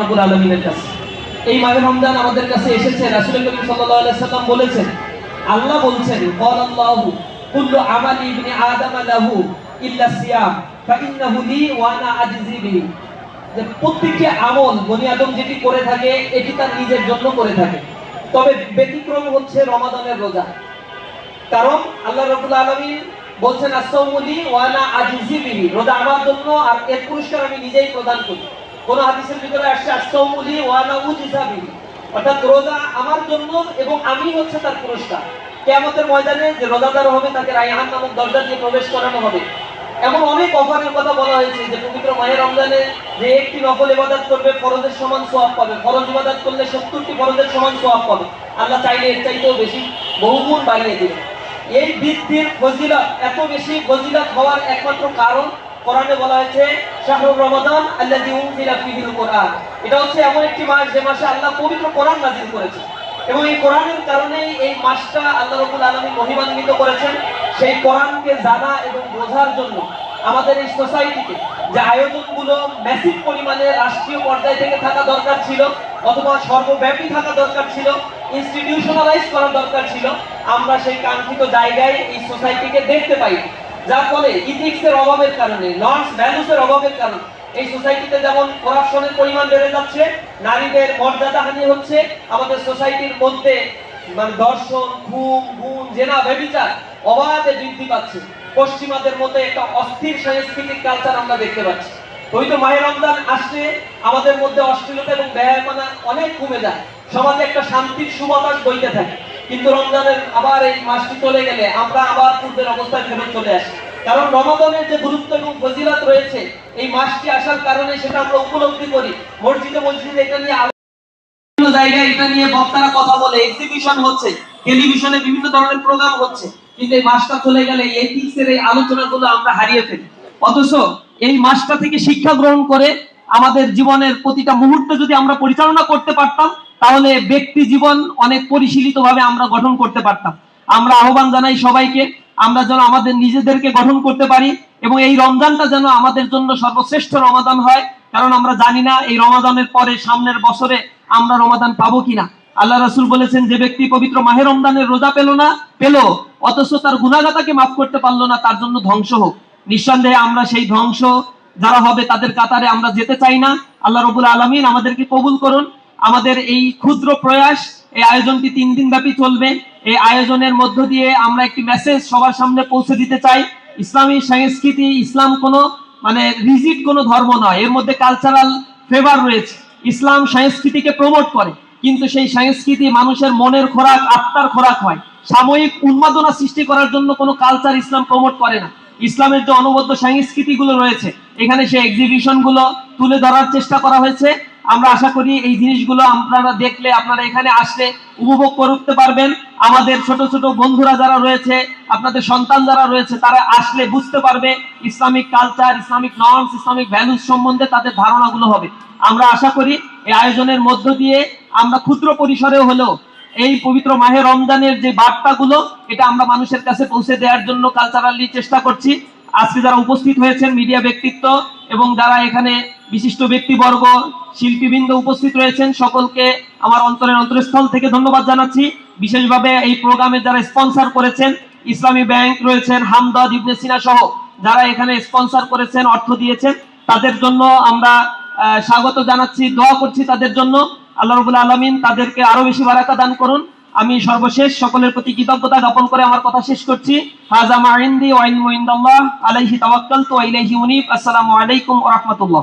রব্বুল আলামিনের কাছে। এই মাহে রমজান আমাদের কাছে এসেছে, রাসুল করিম আলাইহি সাল্লাম বলেছেন, আল্লাহ বলছেন, ক্বাল আল্লাহ, কুল্লু আমালি ইবনি আদম লাহু ইল্লা সিয়াম, ফাইন্নাহু লি ওয়া আনা আজিজি বিহি। যে প্রত্যেকটি আমল বনি আদম যেটি করে থাকে, এটি তার নিজের জন্য করে থাকে। তবে ব্যতিক্রম হচ্ছে রমাদানের রোজা। কারণ আল্লাহ রাব্বুল আলামিন বলছেন আসাউমুলি ওয়ানা আজিজি বিহি। রোজা আমার জন্য আর এর পুরস্কার আমি নিজেই প্রদান করি। কোন হাদিসের ভিতরে আসছে আসাউমুলি ওয়ানা উজিজা বিহি অর্থাৎ রোজা আমার জন্য এবং আমি হচ্ছে তার পুরস্কার। কিয়ামতের ময়দানে যে রোজাদার হবে, তাকে রায়হান নামক দরজা দিয়ে প্রবেশ করানো হবে। এমন অনেক অফারের কথা বলা হয়েছে যে পবিত্র মায়ের রমজানে যে একটি নফল ইবাদত করবে, ফরজের সমান সোয়াব পাবে। ফরজ ইবাদত করলে সত্তরটি ফরজের সমান সোয়াব পাবে। আল্লাহ চাইলে এর চাইতেও বেশি বহুগুণ বাড়িয়ে দিবে এই বৃদ্ধির ফজিলত, এত বেশি ফজিলত হওয়ার একমাত্র কারণ কোরআনে বলা হয়েছে শাহরুর রমাদান উনজিলা ফীহিল কোরআন। এটা হচ্ছে এমন একটি মাস যে মাসে আল্লাহ পবিত্র কোরআন নাযিল করেছে এবং এই কোরআনের কারণেই এই মাসটা আল্লাহ রাব্বুল আলামিন মহিমান্বিত করেছেন। সেই কোরআনকে জানা এবং বোঝার জন্য আমাদের এই সোসাইটিতে যে আয়োজনগুলো ম্যাসিভ পরিমাণে রাষ্ট্রীয় পর্যায় থেকে থাকা দরকার ছিল, অথবা সর্বব্যাপী থাকা দরকার ছিল ইনস্টিটিউশনালাইজ করা দরকার ছিল, আমরা সেই কাঙ্ক্ষিত জায়গায় এই সোসাইটিকে দেখতে পাই যার ফলে ইথিক্সের অভাবের কারণে নর্মস ভ্যালুসের অভাবের কারণে, এই সোসাইটিতে যেমন করাপশনের পরিমাণ বেড়ে যাচ্ছে, নারীদের মর্যাদাহানি হচ্ছে, আমাদের সোসাইটির মধ্যে মানে দর্শন খুন গুণ, জেনা, ব্যভিচার অবাধে বৃদ্ধি পাচ্ছে। পশ্চিমাদের মধ্যে একটা অস্থির সাংস্কৃতিক কালচার আমরা দেখতে পাচ্ছি। পবিত্র মাহে রমজান আসলে আমাদের মধ্যে অশ্লীলতা এবং ব্যয়মানা অনেক কমে যায়। সমাজে একটা শান্তির সুবাতাস বইতে থাকে। কিন্তু রমজানের আবার এই মাসটি চলে গেলে আমরা আবার পূর্বের অবস্থায় ফেরত চলে আসি। কারণ রমাদানের যে গুরুত্ব এবং ফজিলত রয়েছে, এই মাসটি আসার কারণে সেটা আমরা উপলব্ধি করি। মসজিদে মসজিদে এটা নিয়ে জায়গায় এটা নিয়ে বক্তারা কথা বলে। এক্সিবিশন হচ্ছে টেলিভিশনে বিভিন্ন ধরনের প্রোগ্রাম হচ্ছে। কিন্তু এই মাসটা চলে গেলে এই এথিক্সের এই আলোচনাগুলো আমরা হারিয়ে ফেলি। অথচ এই মাসটা থেকে শিক্ষা গ্রহণ করে আমাদের জীবনের প্রতিটা মুহূর্ত যদি আমরা পরিচালনা করতে পারতাম তাহলে ব্যক্তি জীবন অনেক পরিশীলিত ভাবে আমরা গঠন করতে পারতাম। আমরা আহ্বান জানাই সবাইকে, আমরা যেন আমাদের নিজেদেরকে গঠন করতে পারি এবং এই রমজানটা যেন আমাদের জন্য সর্বশ্রেষ্ঠ রমাদান হয়, কারণ আমরা জানি না এই রমাদানের পরে, সামনের বছরে আমরা রমাদান পাবো কিনা। আল্লাহ রাসূল বলেছেন, যে ব্যক্তি পবিত্র মাহে রমদানের রোজা পেল না, পেল, অথচ তার গুনাহগাতাকে মাফ করতে পারল না, তার জন্য ধ্বংস হোক। নিঃসন্দেহে আমরা সেই ধ্বংস যারা হবে তাদের কাতারে আমরা যেতে চাই না। আল্লাহ রবুল আলমিন আমাদেরকে কবুল করুন। আমাদের এই ক্ষুদ্র প্রয়াস, এই আয়োজনটি তিন দিন ব্যাপী চলবে। এই আয়োজনের মধ্য দিয়ে আমরা একটি মেসেজ সবার সামনে পৌঁছে দিতে চাই। ইসলামী সংস্কৃতি, ইসলাম কোনো মানে রিজিট কোনো ধর্ম নয়। এর মধ্যে কালচারাল ফেভার রয়েছে। ইসলাম সংস্কৃতিকে প্রমোট করে। কিন্তু সেই সংস্কৃতি মানুষের মনের খোরাক, আত্মার খোরাক হয়। সাময়িক উন্মাদনা সৃষ্টি করার জন্য কোনো কালচার ইসলাম প্রমোট করে না। ইসলামের যে অনবদ্য সংস্কৃতি গুলো রয়েছে, এখানে সেই এক্সিবিশনগুলো তুলে ধরার চেষ্টা করা হয়েছে। আমরা আশা করি এই জিনিসগুলো আপনারা দেখলে, আপনারা এখানে আসলে উপভোগ করতে পারবেন। আমাদের ছোট ছোট বন্ধুরা যারা রয়েছে, আপনাদের সন্তান যারা রয়েছে, তারা আসলে বুঝতে পারবে Islamic culture Islamic norms Islamic values সম্বন্ধে তাদের ধারণাগুলো হবে। আমরা আশা করি এই আয়োজনের মধ্য দিয়ে আমরা ক্ষুদ্র পরিসরেও হলেও এই পবিত্র মাহে রমজানের যে বার্তাগুলো, এটা আমরা মানুষের কাছে পৌঁছে দেওয়ার জন্য কালচারালি চেষ্টা করছি। আজকে যারা উপস্থিত হয়েছেন মিডিয়া ব্যক্তিত্ব এবং যারা এখানে বিশিষ্ট ব্যক্তিবর্গ, শিল্পীবৃন্দ উপস্থিত রয়েছেন। সকলকে আমার অন্তরের অন্তরস্থল থেকে ধন্যবাদ জানাচ্ছি। বিশেষভাবে এই প্রোগ্রামে যারা স্পন্সর করেছেন, ইসলামী ব্যাংক রয়েছেন হামদদ ইবনে সিনা সহ যারা এখানে স্পন্সর করেছেন, অর্থ দিয়েছেন, তাদের জন্য আমরা স্বাগত জানাচ্ছি, দোয়া করছি তাদের জন্য। আল্লাহ রবুল আলমিন তাদেরকে আরও বেশি বারাকা দান করুন। আমি সর্বশেষ সকলের প্রতি কৃতজ্ঞতা জ্ঞাপন করে আমার কথা শেষ করছি। হাজা মা ইনদি ওয়া আলাইহি তাওয়াক্কালতু ওয়া ইলাইহি উনীব। আসসালামু আলাইকুম ওয়া